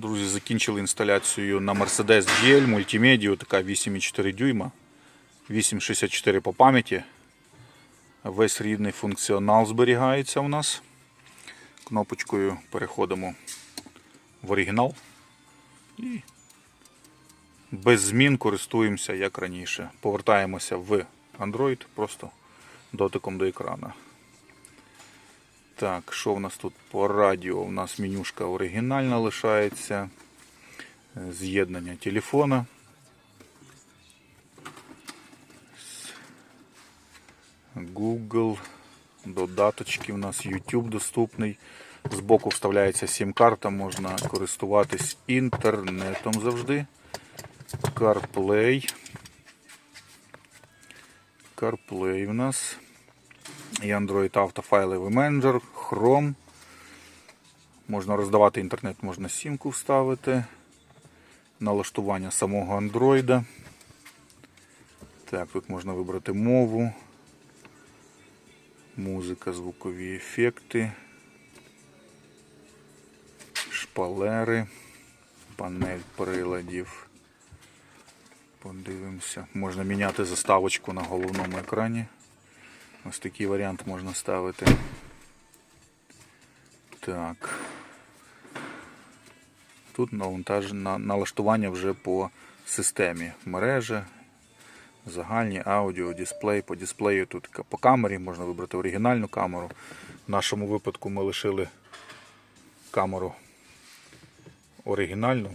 Друзі, закінчили інсталяцію на Mercedes GL мультимедію, така 8,4 дюйма, 8,64 по пам'яті. Весь рідний функціонал зберігається у нас. Кнопочкою переходимо в оригінал і без змін користуємося як раніше. Повертаємося в Android просто дотиком до екрана. Так, що в нас тут по радіо? У нас менюшка оригінальна лишається. Е, З'єднання телефона. Google. Додаточки у нас YouTube доступний. Збоку вставляється сім-карта, можна користуватись інтернетом завжди. CarPlay. CarPlay у нас. І Android Auto файловий менеджер, Chrome. Можна роздавати інтернет, можна сімку вставити. Налаштування самого Android. Так, тут можна вибрати мову. Музика, звукові ефекти. Шпалери. Панель приладів. Подивимося. Можна міняти заставочку на головному екрані. Ось такий варіант можна ставити. Так. Тут навантаж... на... налаштування вже по системі мережа, загальні аудіо, дисплей. По дисплею тут по камері можна вибрати оригінальну камеру. В нашому випадку ми лишили камеру оригінальну.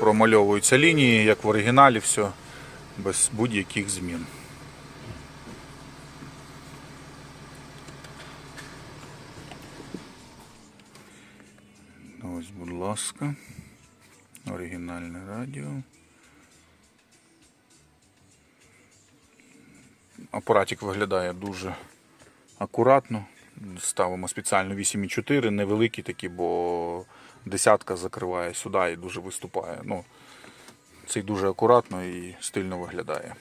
Промальовуються лінії, як в оригіналі, все без будь-яких змін. Ось, будь ласка, оригінальне радіо. Апаратик виглядає дуже акуратно. Ставимо спеціально 8,4, невеликі такі, бо десятка закриває сюди і дуже виступає. Ну, цей дуже акуратно і стильно виглядає.